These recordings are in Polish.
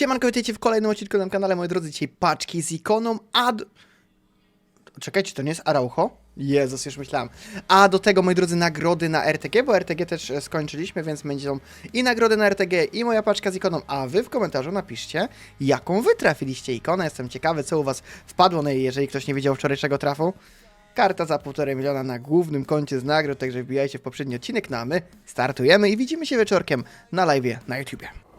Siemanko, witajcie w kolejnym odcinku na kanale, moi drodzy, dzisiaj paczki z ikoną ad... Czekajcie, to nie jest Araujo? Jezus, już myślałem. A do tego, moi drodzy, nagrody na RTG, bo RTG też e, skończyliśmy, więc będą i nagrody na RTG, i moja paczka z ikoną, a wy w komentarzu napiszcie, jaką wy trafiliście ikonę. Jestem ciekawy, co u was wpadło, no i jeżeli ktoś nie widział wczorajszego trafu, karta za 1,5 miliona na głównym koncie z nagród, także wbijajcie w poprzedni odcinek, no a my startujemy i widzimy się wieczorkiem na live na YouTubie.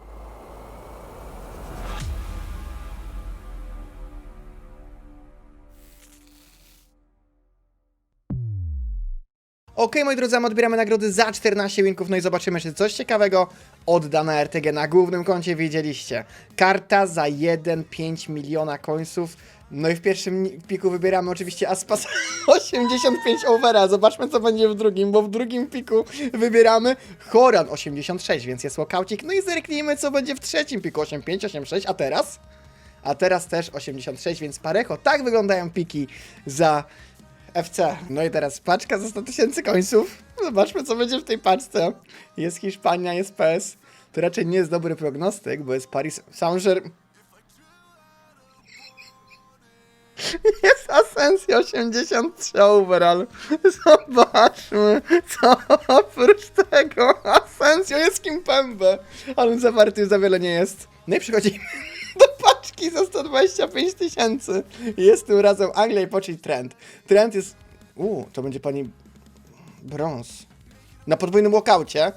Ok, moi drodzy, my odbieramy nagrody za 14 winków, no i zobaczymy, czy coś ciekawego odda na RTG na głównym koncie, widzieliście. Karta za 1,5 miliona końców, no i w pierwszym piku wybieramy oczywiście Aspas 85 overa, zobaczmy co będzie w drugim, bo w drugim piku wybieramy Horan 86, więc jest walkoucik, no i zerknijmy co będzie w trzecim piku, 85, 86, a teraz? A teraz też 86, więc parecho, tak wyglądają piki za FC. No i teraz paczka za 100 tysięcy końców. Zobaczmy, co będzie w tej paczce. Jest Hiszpania, jest PS. To raczej nie jest dobry prognostyk, bo jest Paris Saint-Germain. Jest Asensio 83 overall. Zobaczmy, co oprócz tego Asensio jest Kimpembe. Ale zawarty już za wiele nie jest. No i przychodzimy do paczki za 125 tysięcy. Jest tym razem Anglia i poczyj trend. Trend jest... Uuu, to będzie pani brąz. Na podwójnym walkaucie.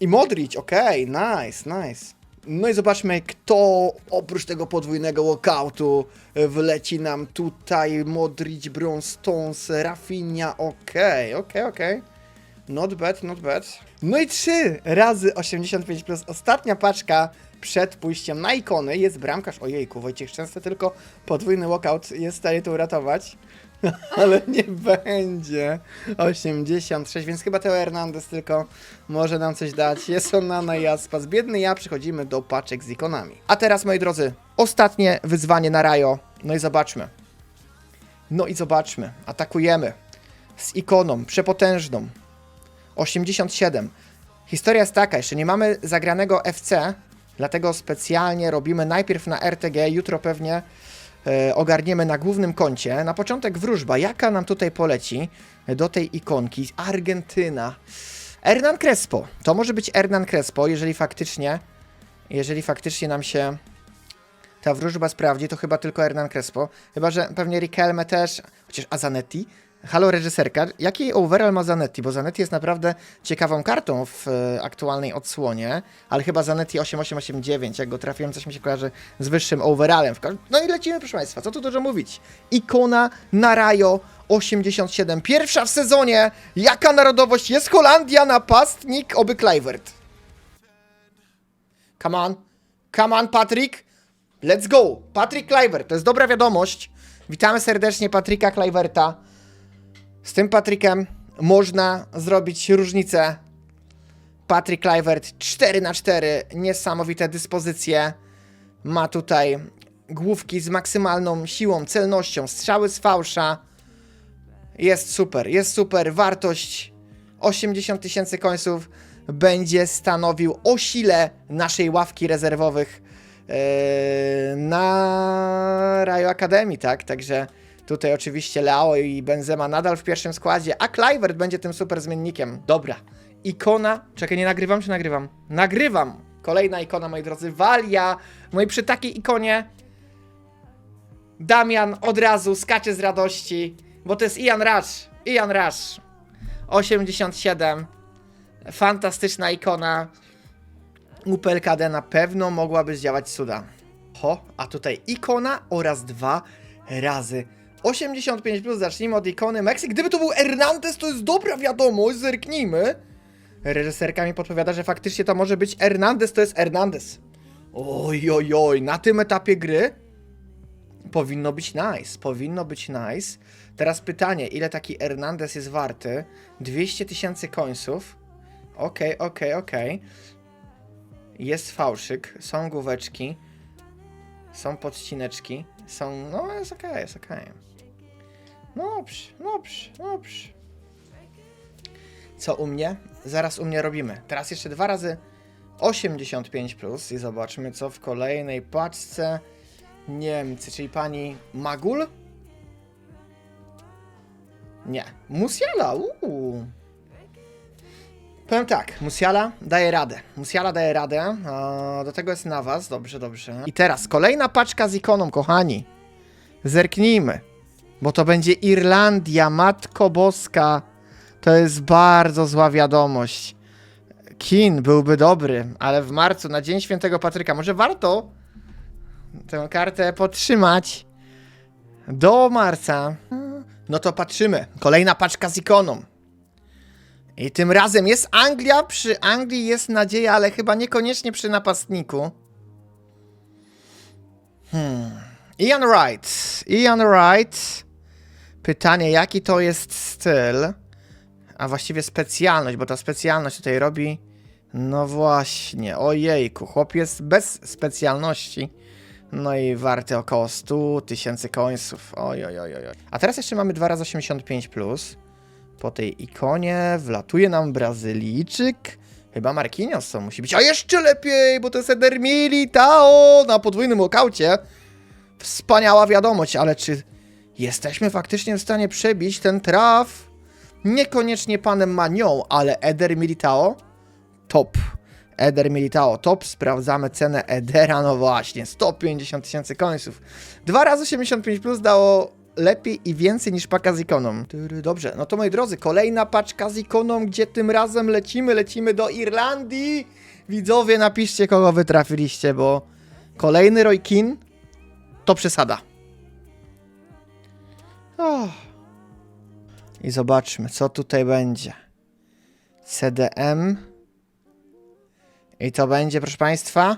I Modric, okej, nice, nice. No i zobaczmy, kto oprócz tego podwójnego walkoutu wleci nam tutaj. Modric, Bronze, Stones, Rafinha, okej, okej, okej. Not bad, not bad. No i 3 razy 85 plus. Ostatnia paczka przed pójściem na ikony jest bramkarz. Ojejku, Wojciech często tylko podwójny walkout jest w stanie to uratować. Ale nie będzie. 86, więc chyba Teo Hernandez tylko może nam coś dać. Jest on na Jaspas. Biedny ja, przechodzimy do paczek z ikonami. A teraz, moi drodzy, ostatnie wyzwanie na Rajo. No i zobaczmy. No i zobaczmy. Atakujemy. Z ikoną przepotężną. 87. Historia jest taka, jeszcze nie mamy zagranego FC, dlatego specjalnie robimy najpierw na RTG, jutro pewnie e, ogarniemy na głównym koncie. Na początek wróżba, jaka nam tutaj poleci do tej ikonki? Argentyna. Hernan Crespo. To może być Hernan Crespo, jeżeli faktycznie, jeżeli faktycznie nam się ta wróżba sprawdzi, to chyba tylko Hernan Crespo. Chyba, że pewnie Riquelme też, chociaż a Zanetti? Halo reżyserka, jaki overall ma Zanetti? Bo Zanetti jest naprawdę ciekawą kartą w e, aktualnej odsłonie, ale chyba Zanetti 8889, jak go trafiłem, coś mi się kojarzy z wyższym overallem. No i lecimy, proszę Państwa, co tu dużo mówić. Ikona na Rajo 87, pierwsza w sezonie. Jaka narodowość? Jest Holandia, napastnik, oby Kluivert. Come on, come on, Patrick. Let's go! Patrick Kluivert, to jest dobra wiadomość. Witamy serdecznie Patryka Kluiverta. Z tym Patrykiem można zrobić różnicę. Patrick Kluivert 4 na 4 niesamowite dyspozycje. Ma tutaj główki z maksymalną siłą, celnością, strzały z fałsza. Jest super, jest super. Wartość 80 tysięcy końców będzie stanowił o sile naszej ławki rezerwowych yy, na Rajo Akademii, tak? Także tutaj oczywiście Leao i Benzema nadal w pierwszym składzie, a Kluivert będzie tym super zmiennikiem. Dobra. Ikona. Czekaj, nie nagrywam czy nagrywam? Nagrywam! Kolejna ikona, moi drodzy. Walia. No i przy takiej ikonie Damian od razu skacze z radości, bo to jest Ian Rush. Ian Rush. 87. Fantastyczna ikona. UPLKD na pewno mogłaby zdziałać cuda. Ho, a tutaj ikona oraz dwa razy. 85 plus, zacznijmy od ikony Meksyk. Gdyby to był Hernandez, to jest dobra wiadomość, zerknijmy. Reżyserka mi podpowiada, że faktycznie to może być Hernandez, to jest Hernandez. Oj, oj, oj, na tym etapie gry powinno być nice, powinno być nice. Teraz pytanie, ile taki Hernandez jest warty? 200 tysięcy końców. Okej, okej, okej. Jest fałszyk, są główeczki, są podcineczki, są... No, jest okej, jest okej. No dobrze, dobrze, dobrze. Co u mnie? Zaraz u mnie robimy. Teraz jeszcze dwa razy 85 plus i zobaczmy co w kolejnej paczce. Niemcy, czyli pani Magul? Nie. Musiala, uuu. Powiem tak, Musiala daje radę. Musiala daje radę. A do tego jest na was. Dobrze, dobrze. I teraz kolejna paczka z ikoną, kochani. Zerknijmy. Bo to będzie Irlandia, Matko Boska. To jest bardzo zła wiadomość. Kin byłby dobry, ale w marcu, na Dzień Świętego Patryka, może warto tę kartę podtrzymać do marca. No to patrzymy. Kolejna paczka z ikoną. I tym razem jest Anglia. Przy Anglii jest nadzieja, ale chyba niekoniecznie przy napastniku. Hmm. Ian Wright. Ian Wright. Pytanie, jaki to jest styl? A właściwie specjalność, bo ta specjalność tutaj robi. No właśnie, ojejku, chłop jest bez specjalności. No i warty około 100 tysięcy końców. Oj, oj, oj, oj. A teraz jeszcze mamy 2 razy 85 plus. Po tej ikonie wlatuje nam Brazylijczyk. Chyba Marquinhos to musi być. A jeszcze lepiej, bo to jest Eder Militao na podwójnym okaucie. Wspaniała wiadomość, ale czy jesteśmy faktycznie w stanie przebić ten traf? Niekoniecznie panem Manią, ale Eder Militao? Top. Eder Militao top. Sprawdzamy cenę Edera. No właśnie, 150 tysięcy końców. 2 razy 85 plus dało lepiej i więcej niż paka z ikoną. Dobrze, no to moi drodzy, kolejna paczka z ikoną, gdzie tym razem lecimy, lecimy do Irlandii. Widzowie, napiszcie kogo wy trafiliście, bo kolejny Roy Keane to przesada. Oh. I zobaczmy, co tutaj będzie. CDM. I to będzie, proszę Państwa,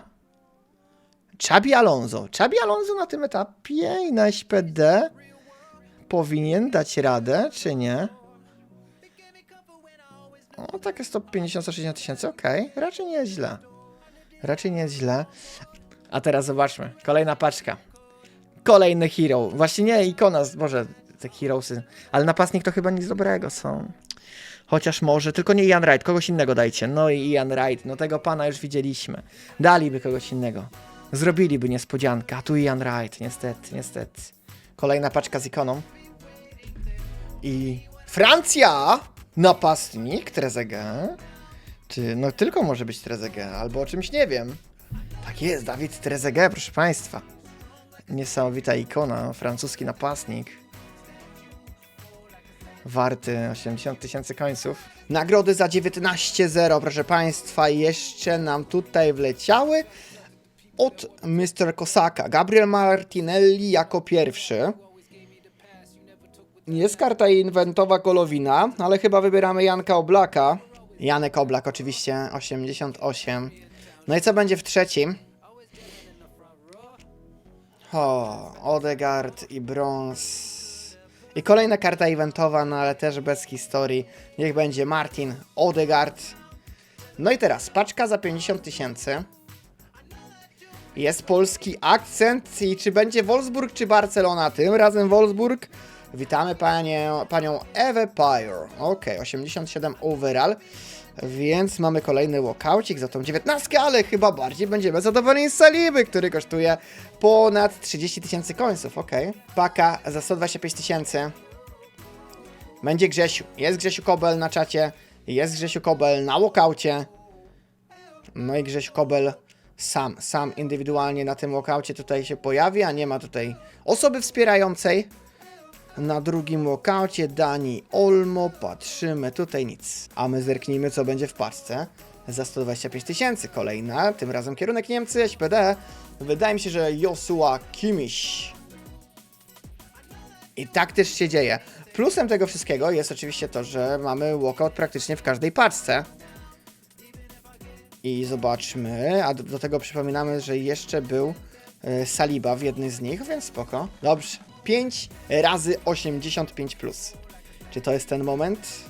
Chabi Alonso. Chabi Alonso na tym etapie i na SPD powinien dać radę, czy nie? O, takie 150-160 tysięcy, okej. Raczej źle. Raczej nie jest źle. A teraz zobaczmy. Kolejna paczka. Kolejny hero. Właśnie nie, ikona, może te heroesy. Ale napastnik to chyba nic dobrego są. Chociaż może, tylko nie Ian Wright, kogoś innego dajcie. No i Ian Wright, no tego pana już widzieliśmy. Daliby kogoś innego. Zrobiliby niespodziankę, a tu Ian Wright, niestety, niestety. Kolejna paczka z ikoną. I Francja! Napastnik, Trezeguet. Czy, no tylko może być Trezeguet, albo o czymś nie wiem. Tak jest, Dawid Trezeguet, proszę państwa. Niesamowita ikona, francuski napastnik. Warty 80 tysięcy końców. Nagrody za 19-0, proszę Państwa, jeszcze nam tutaj wleciały od Mr. Kosaka. Gabriel Martinelli jako pierwszy. Jest karta inwentowa Kolowina, ale chyba wybieramy Janka Oblaka. Janek Oblak oczywiście, 88. No i co będzie w trzecim? O, Odegaard i Brons. I kolejna karta eventowa, no ale też bez historii. Niech będzie Martin, Odegaard. No i teraz, paczka za 50 tysięcy. Jest polski akcent i czy będzie Wolfsburg czy Barcelona? Tym razem Wolfsburg. Witamy panie, panią Ewę Pyre. Ok, 87 overall. Więc mamy kolejny walkoucik za tą 19, ale chyba bardziej będziemy zadowoleni z Saliby, który kosztuje ponad 30 tysięcy końców. Ok. Paka za 125 tysięcy. Będzie Grzesiu. Jest Grzesiu Kobel na czacie. Jest Grzesiu Kobel na walkoucie. No i Grzesiu Kobel sam, sam indywidualnie na tym walkoucie tutaj się pojawi, a nie ma tutaj osoby wspierającej. Na drugim walkoucie Dani Olmo, patrzymy, tutaj nic. A my zerknijmy, co będzie w paczce za 125 tysięcy. Kolejna, tym razem kierunek Niemcy, SPD. Wydaje mi się, że Joshua Kimmich. I tak też się dzieje. Plusem tego wszystkiego jest oczywiście to, że mamy walkout praktycznie w każdej paczce. I zobaczmy, a do, do tego przypominamy, że jeszcze był e, Saliba w jednej z nich, więc spoko. Dobrze, 5 razy 85 plus. Czy to jest ten moment?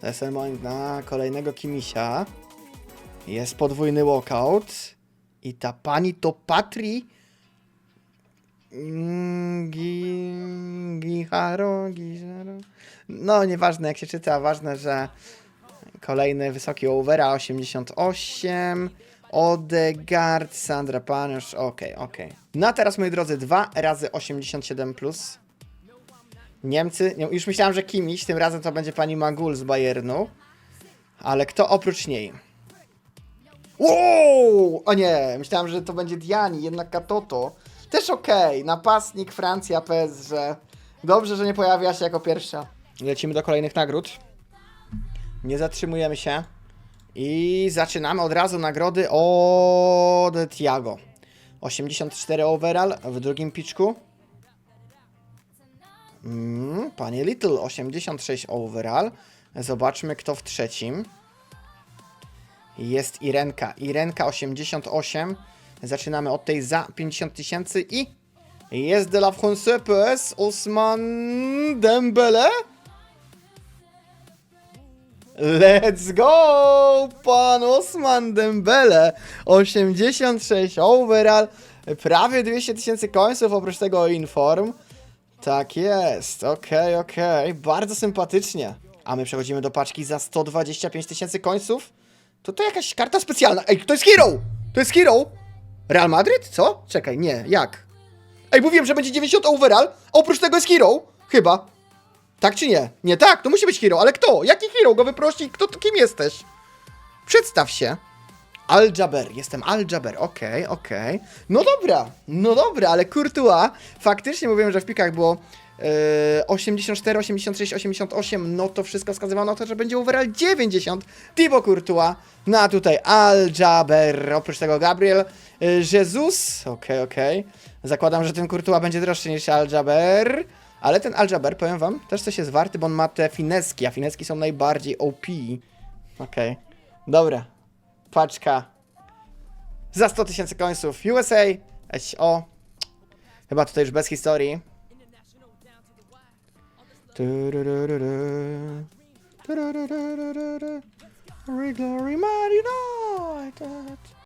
To jest ten moment na kolejnego Kimisia. Jest podwójny walkout. I ta pani to Patri Gi- Giharo, Giharo. No, nieważne jak się czyta, ważne, że Kolejny wysoki overa 88. Odegaard, Sandra Panusz. Okej, okej. No a teraz, moi drodzy, 2 razy 87 plus. Niemcy. nie, Już myślałem, że kimś, tym razem to będzie pani Magul z Bayernu. Ale kto oprócz niej? Wow! O nie, myślałem, że to będzie Diani, jednak Katoto. Też okej, napastnik Francja PSG. Dobrze, że nie pojawia się jako pierwsza. Lecimy do kolejnych nagród. Nie zatrzymujemy się. I zaczynamy od razu nagrody od Tiago. 84 overall w drugim piczku. Mm, panie Little 86 overall. Zobaczmy kto w trzecim. Jest Irenka. Irenka 88. Zaczynamy od tej za 50 tysięcy i jest de la France PS Osman Dembele. Let's go! Pan Osman Dembele 86 overall. Prawie 200 tysięcy końców, oprócz tego inform. Tak jest, okej, okej, bardzo sympatycznie. A my przechodzimy do paczki za 125 tysięcy końców. To to jakaś karta specjalna. Ej, to jest Hero! To jest Hero! Real Madrid? Co? Czekaj, nie, jak? Ej, mówiłem, że będzie 90 overall, oprócz tego jest Hero? Chyba. Tak czy nie? Nie tak, to musi być Hero, ale kto? Jaki Hero go wyprosi? Kto, kim jesteś? Przedstaw się. Al-Jaber, jestem Al-Jaber, okej, okej. No dobra, no dobra, ale Courtois, faktycznie mówiłem, że w pikach było e, 84, 86, 88, no to wszystko wskazywało na to, że będzie overall 90. Thibaut Courtois, no a tutaj Al-Jaber, oprócz tego Gabriel e, Jesus, okej, okej. Zakładam, że ten Courtois będzie droższy niż Al-Jaber. Ale ten Aljaber, powiem wam, też coś jest warty, bo on ma te fineski, a fineski są najbardziej OP. Okej. Dobra. Paczka. Za 100 tysięcy końców. USA. SO. Chyba tutaj już bez historii. Glory Man United.